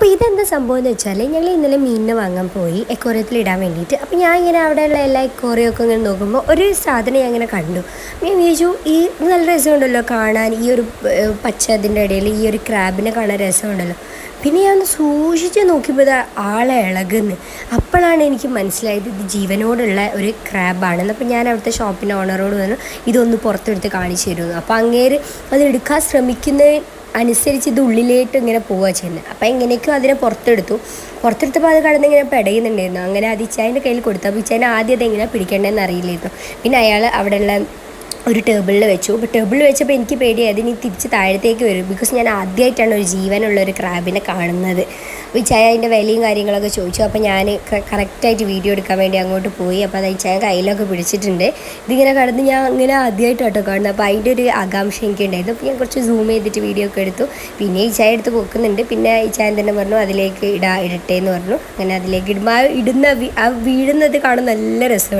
അപ്പോൾ ഇതെന്താ സംഭവം എന്ന് വെച്ചാൽ ഞങ്ങൾ ഇന്നലെ മീനിനെ വാങ്ങാൻ പോയി എക്കോറിയത്തിൽ ഇടാൻ വേണ്ടിയിട്ട്. അപ്പോൾ ഞാൻ ഇങ്ങനെ അവിടെയുള്ള എല്ലാ എക്കോറിയൊക്കെ ഇങ്ങനെ നോക്കുമ്പോൾ ഒരു സാധനം ഞാൻ ഇങ്ങനെ കണ്ടു. ഞാൻ വിചാരിച്ചു ഈ നല്ല രസമുണ്ടല്ലോ കാണാൻ. ഈ ഒരു പച്ച അതിന്റെ ഇടയിൽ ഈ ഒരു ക്രാബിനെ കാണാൻ രസമുണ്ടല്ലോ. പിന്നെ ഞാൻ ഒന്ന് സൂക്ഷിച്ച് നോക്കിയപ്പോൾ ഇത് ആളെ ഇളകുന്നു. അപ്പോഴാണ് എനിക്ക് മനസ്സിലായത് ഇത് ജീവനോടുള്ള ഒരു ക്രാബാണെന്ന്. അപ്പോൾ ഞാൻ അവിടുത്തെ ഷോപ്പിന്റെ ഓണറോട് പറഞ്ഞു ഇതൊന്ന് പുറത്തെടുത്ത് കാണിച്ചു തരുമെന്ന് അപ്പോൾ അങ്ങേര് അത് എടുക്കാൻ ശ്രമിക്കുന്ന അനുസരിച്ച് ഇത് ഉള്ളിലേക്ക് ഇങ്ങനെ പോവുക ചെയ്യുന്നത് അപ്പം എങ്ങനെയൊക്കെയോ അതിനെ പുറത്തെടുത്തു. പുറത്തെടുത്തപ്പോൾ അത് കടന്ന് ഇങ്ങനെ പെടയുന്നുണ്ടായിരുന്നു. അങ്ങനെ അത് ഇച്ചായന്റെ കയ്യിൽ കൊടുത്തു. അപ്പോൾ ഇച്ചായൻ ആദ്യം എങ്ങനെ പിടിക്കേണ്ടതെന്ന് അറിയില്ലായിരുന്നു. പിന്നെ അയാൾ അവിടെയുള്ള ഒരു ടേബിളിൽ വെച്ചു. അപ്പോൾ ടേബിളിൽ വെച്ചപ്പോൾ എനിക്ക് പേടിയായി ഇനി തിരിച്ച് താഴത്തേക്ക് വരും. ബിക്കോസ് ഞാൻ ആദ്യമായിട്ടാണ് ഒരു ജീവനുള്ള ഒരു ക്രാബിനെ കാണുന്നത്. ഇച്ചായ അതിന്റെ വിലയും കാര്യങ്ങളൊക്കെ ചോദിച്ചു. അപ്പോൾ ഞാൻ കറക്റ്റായിട്ട് വീഡിയോ എടുക്കാൻ വേണ്ടി അങ്ങോട്ട് പോയി. അപ്പോൾ അത് ഇച്ചായ കയ്യിലൊക്കെ പിടിച്ചിട്ടുണ്ട്. ഇതിങ്ങനെ കടന്ന് ഞാൻ അങ്ങനെ ആദ്യമായിട്ട് കേട്ടോ കാണുന്നത്. അപ്പോൾ അതിന്റെ ഒരു ആകാംക്ഷ എനിക്ക് ഉണ്ടായിരുന്നു. അപ്പോൾ ഞാൻ കുറച്ച് സൂം ചെയ്തിട്ട് വീഡിയോ ഒക്കെ എടുത്തു. പിന്നെ ഈ ചായ എടുത്ത് പൊക്കുന്നുണ്ട് പിന്നെ ഈ ചായ തന്നെ പറഞ്ഞു അതിലേക്ക് ഇടാ ഇടട്ടെ എന്ന് പറഞ്ഞു. അങ്ങനെ അതിലേക്ക് ഇടുമ്പോൾ ഇടുന്ന ആ വീഴുന്നത് കാണാൻ നല്ല രസമാണ്.